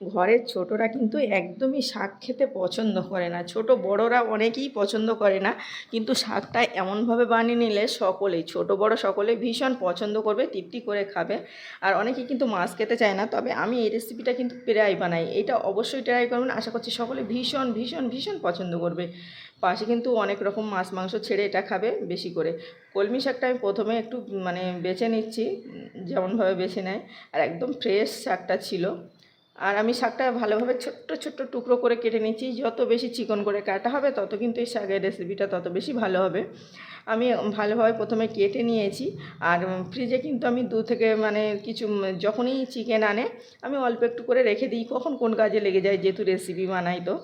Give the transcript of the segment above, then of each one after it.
ঘরের ছোটরা কিন্তু একদমই শাক খেতে পছন্দ করে না। ছোট বড়রা অনেকেই পছন্দ করে না, কিন্তু শাকটা এমনভাবে বানিয়ে নিলে সকলেই, ছোট বড় সকলে ভীষণ পছন্দ করবে, তৃপ্তি করে খাবে। আর অনেকেই কিন্তু মাছ খেতে চায় না, তবে আমি এই রেসিপিটা কিন্তু প্রায় বানাই। এটা অবশ্যই ট্রাই করবেন আশা করছি সকলে ভীষণ ভীষণ ভীষণ পছন্দ করবে। পাশে কিন্তু অনেক রকম মাছ মাংস ছেড়ে এটা খাবে বেশি করে। কলমি শাকটা আমি প্রথমে একটু মানে বেছে নিচ্ছি যেমনভাবে বেছে নেয়। আর একদম ফ্রেশ শাকটা ছিল। আর আমি শাকটা ভালোভাবে ছোট্ট ছোট্ট টুকরো করে কেটে নিয়েছি। যত বেশি চিকন করে কাটা হবে, তত কিন্তু এই শাকের রেসিপিটা তত বেশি ভালো হবে। আমি ভালোভাবে প্রথমে কেটে নিয়েছি। আর ফ্রিজে কিন্তু আমি দু থেকে মানে কিছু যখনই চিকেন আনে, আমি অল্প একটু করে রেখে দিই। কখন কোন কাজে লেগে যায় যেহেতু রেসিপি বানাই তো।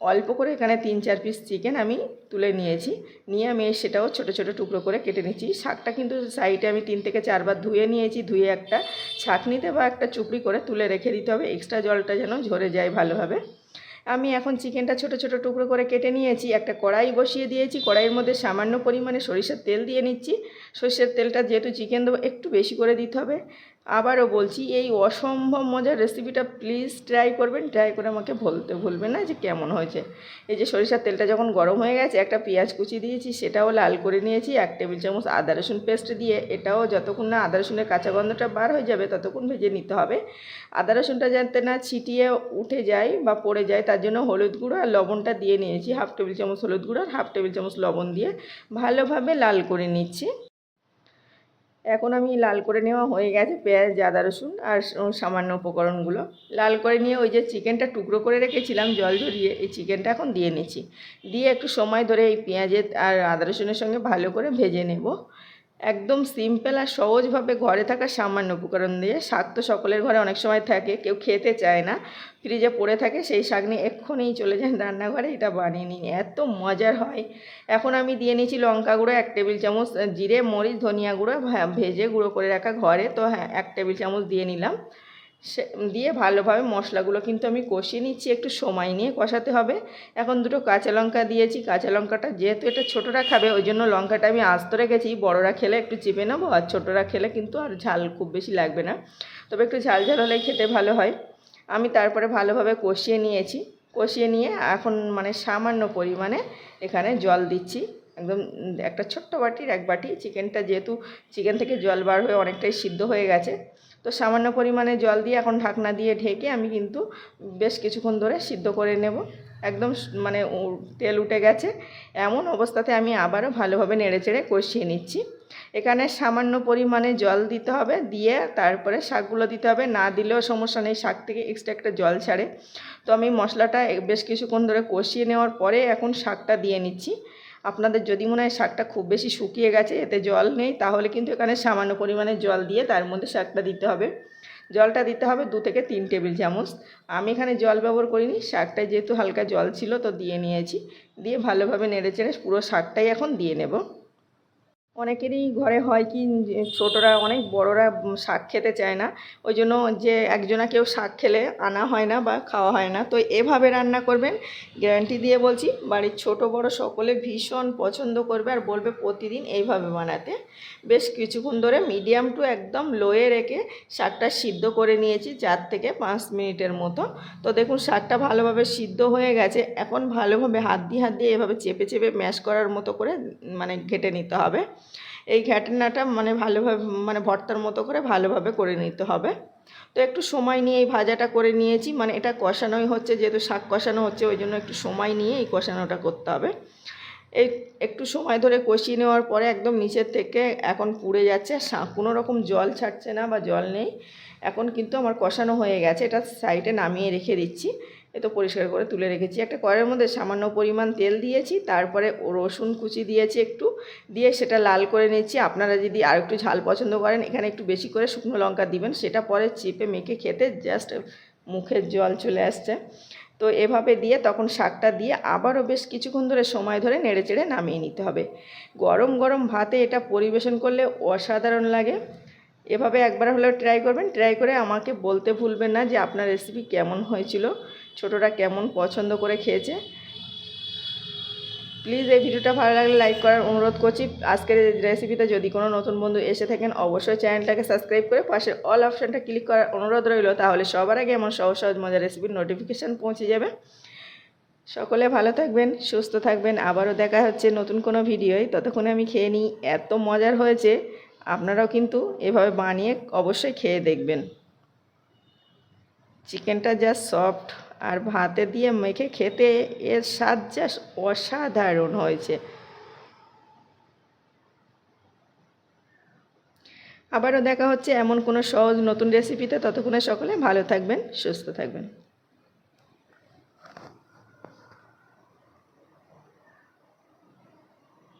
অল্প করে এখানে তিন চার পিস চিকেন আমি তুলে নিয়েছি। নিয়ে আমি সেটাও ছোট ছোট টুকরো করে কেটে নিচ্ছি। শাকটা কিন্তু সাইডে আমি তিন থেকে চারবার ধুয়ে নিয়েছি, ধুয়ে একটা ছাঁকনিতে বা একটা চুপড়ি করে তুলে রেখে দিতে হবে। এক্সট্রা জলটা যেন ঝরে যায় ভালোভাবে। আমি এখন চিকেনটা ছোট ছোট টুকরো করে কেটে নিয়েছি। একটা কড়াই বসিয়ে দিয়েছি। কড়াইয়ের মধ্যে সামান্য পরিমাণে সরিষার তেল দিয়ে নিচ্ছি। সরিষার তেলটা যেহেতু চিকেন দেবো, একটু বেশি করে দিতে হবে। আবারও বলছি, এই অসম্ভব মজার রেসিপিটা প্লিজ ট্রাই করবেন ট্রাই করে আমাকে বলতে ভুলবেন না যে কেমন হয়েছে। এই যে সরিষার তেলটা যখন গরম হয়ে গেছে, একটা পেঁয়াজ কুচি দিয়েছি, সেটাও লাল করে নিয়েছি, এক টেবিল চামচ আদা রসুন পেস্ট দিয়ে, এটাও যতক্ষণ না আদা রসুনের কাঁচা গন্ধটা বার হয়ে যাবে, ততক্ষণ ভেজে নিতে হবে। আদা রসুনটা যাতে না ছিটিয়ে উঠে যায় বা পড়ে যায়, তার জন্য হলুদ গুঁড়ো আর লবণটা দিয়ে নিয়েছি, হাফ টেবিল চামচ হলুদ গুঁড়ো আর হাফ টেবিল চামচ লবণ দিয়ে ভালোভাবে লাল করে নিচ্ছি। এখন আমি লাল করে নেওয়া হয়ে গেছে পেঁয়াজ, আদা, রসুন আর সামান্য উপকরণগুলো। লাল করে নিয়ে ওই যে চিকেনটা টুকরো করে রেখেছিলাম জল ধরিয়ে, এই চিকেনটা এখন দিয়ে নিচ্ছি। দিয়ে একটু সময় ধরে এই পেঁয়াজের আর আদা, রসুনের সঙ্গে ভালো করে ভেজে নেব। একদম সিম্পল আর সহজভাবে ঘরে থাকা সামান্য উপকরণ দিয়ে। শাক তো সকলের ঘরে অনেক সময় থাকে, কেউ খেতে চায় না। ফ্রিজে পড়ে থাকে, সেই শাক নিয়ে এক্ষুনি চলে যান রান্নাঘরে, এটা বানিয়ে নিন, এত মজার হয়। এখন আমি দিয়ে নিয়েছি লঙ্কা গুঁড়ো, এক টেবিল চামচ জিরে, মরিচ, ধনিয়া গুঁড়ো ভা- ভেজে গুঁড়ো করে রাখা ঘরে। তো হ্যাঁ এক টেবিল চামচ দিয়ে নিলাম। দিয়ে ভালোভাবে মশলাগুলো কিন্তু আমি কষিয়ে নিচ্ছি, একটু সময় নিয়ে কষাতে হবে। এখন দুটো কাঁচা লঙ্কা দিয়েছি, কাঁচা লঙ্কাটা যেহেতু এটা ছোটরা খাবে, ওই জন্য লঙ্কাটা আমি আস্ত রেখেছি। বড়রা খেলে একটু চিপে নেব, আর ছোটরা খেলে কিন্তু আর ঝাল খুব বেশি লাগবে না। তবে একটু ঝাল ঝাল হলে খেতে ভালো হয়। আমি তারপরে ভালোভাবে কষিয়ে নিয়েছি। কষিয়ে নিয়ে এখন মানে সামান্য পরিমাণে এখানে জল দিচ্ছি। একদম একটা ছোট্ট বাটির এক বাটি চিকেনটা যেহেতু চিকেন থেকে জল বার হয়ে অনেকটাই সিদ্ধ হয়ে গেছে, তো সামান্য পরিমাণে জল দিয়ে এখন ঢাকনা দিয়ে ঢেকে আমি কিন্তু বেশ কিছুক্ষণ ধরে সিদ্ধ করে নেব। একদম মানে তেল উঠে গেছে। এমন অবস্থাতে আমি আবারও ভালোভাবে নেড়েচেড়ে কষিয়ে নিচ্ছি। এখানে সামান্য পরিমাণে জল দিতে হবে, দিয়ে তারপরে শাকগুলো দিতে হবে। না দিলেও সমস্যা নেই, শাক থেকে এক্সট্রা একটা জল ছাড়ে। তো আমি মশলাটা বেশ কিছুক্ষণ ধরে কষিয়ে নেওয়ার পরে এখন শাকটা দিয়ে নিচ্ছি। আপনাদের যদি মনে হয় শাকটা খুব বেশি শুকিয়ে গেছে, এতে জল নেই, তাহলে কিন্তু এখানে সামান্য পরিমাণে জল দিয়ে তার মধ্যে শাকটা দিতে হবে। জলটা দিতে হবে দু থেকে তিন টেবিল চামচ। আমি এখানে জল ব্যবহার করিনি শাকটা যেহেতু হালকা জল ছিল তো দিয়ে নিয়েছি। দিয়ে ভালোভাবে নেড়ে চেড়ে পুরো শাকটাই এখন দিয়ে নেব। অনেকেরই ঘরে হয় কি ছোটরা, অনেক বড়রা শাক খেতে চায় না। ওই জন্য যে একজনা কেউ শাক খেলে আনা হয় না বা খাওয়া হয় না। তো এভাবে রান্না করবেন। গ্যারান্টি দিয়ে বলছি, বাড়ির ছোট বড় সকলে ভীষণ পছন্দ করবে আর বলবে প্রতিদিন এইভাবে বানাতে। বেশ কিছুক্ষণ ধরে মিডিয়াম টু একদম লোয়ে রেখে শাকটা সিদ্ধ করে নিয়েছি, চার থেকে পাঁচ মিনিটের মতো। তো দেখুন, শাকটা ভালোভাবে সিদ্ধ হয়ে গেছে। এখন ভালোভাবে হাত দিয়ে হাত দিয়ে এভাবে চেপে চেপে ম্যাশ করার মতো করে মানে ঘেটে নিতে হবে। এই ঘ্যাটনাটা মানে ভালোভাবে মানে ভর্তার মতো করে ভালোভাবে করে নিতে হবে। তো একটু সময় নিয়ে এই ভাজাটা করে নিয়েছি। মানে এটা কষানোই হচ্ছে, যেহেতু শাক কষানো হচ্ছে, ওই জন্য একটু সময় নিয়ে এই কষানোটা করতে হবে। এই একটু সময় ধরে কষিয়ে নেওয়ার পরে একদম নিচের থেকে এখন পুড়ে যাচ্ছে। কোনো রকম জল ছাড়ছে না বা জল নেই। এখন কিন্তু আমার কষানো হয়ে গেছে। এটা সাইডে নামিয়ে রেখে দিচ্ছি। এ তো পরিষ্কার করে তুলে রেখেছি। একটা কড়াইয়ের মধ্যে সামান্য পরিমাণ তেল দিয়েছি, তারপরে রসুন কুচি দিয়েছি একটু, দিয়ে সেটা লাল করে নিচ্ছি। আপনারা যদি আর একটু ঝাল পছন্দ করেন, এখানে একটু বেশি করে শুকনো লঙ্কা দিবেন, সেটা পরে চিপে মেখে খেতে জাস্ট মুখের জল চলে আসছে। তো এভাবে দিয়ে তখন শাকটা দিয়ে আবারও বেশ কিছুক্ষণ ধরে সময় ধরে নেড়েচেড়ে নামিয়ে নিতে হবে। গরম গরম ভাতে এটা পরিবেশন করলে অসাধারণ লাগে। এভাবে একবার হলেও ট্রাই করবেন ট্রাই করে আমাকে বলতে ভুলবেন না যে আপনার রেসিপি কেমন হয়েছিল, ছোটরা কেমন পছন্দ করে খেয়েছে। প্লিজ এই ভিডিওটা ভালো লাগলে লাইক করার অনুরোধ করছি। আজকের রেসিপিতে যদি কোনো নতুন বন্ধু এসে থাকেন, অবশ্যই চ্যানেলটাকে সাবস্ক্রাইব করে পাশের অল অপশানটা ক্লিক করার অনুরোধ রইল, তাহলে সবার আগে এমন সহজ সহজ মজার রেসিপির নোটিফিকেশান পৌঁছে যাবে। সকলে ভালো থাকবেন, সুস্থ থাকবেন, আবারও দেখা হচ্ছে নতুন কোনো ভিডিওয় ততক্ষণে আমি খেয়ে নিই, এত মজার হয়েছে। আপনারাও কিন্তু এভাবে বানিয়ে অবশ্যই খেয়ে দেখবেন। চিকেনটা যা সফট আর ভাতে দিয়ে মেখে খেতে এর স্বাদ যা অসাধারণ হয়েছে। আবারও দেখা হচ্ছে এমন কোনো সহজ নতুন রেসিপিতে ততক্ষণে সকলে ভালো থাকবেন, সুস্থ থাকবেন।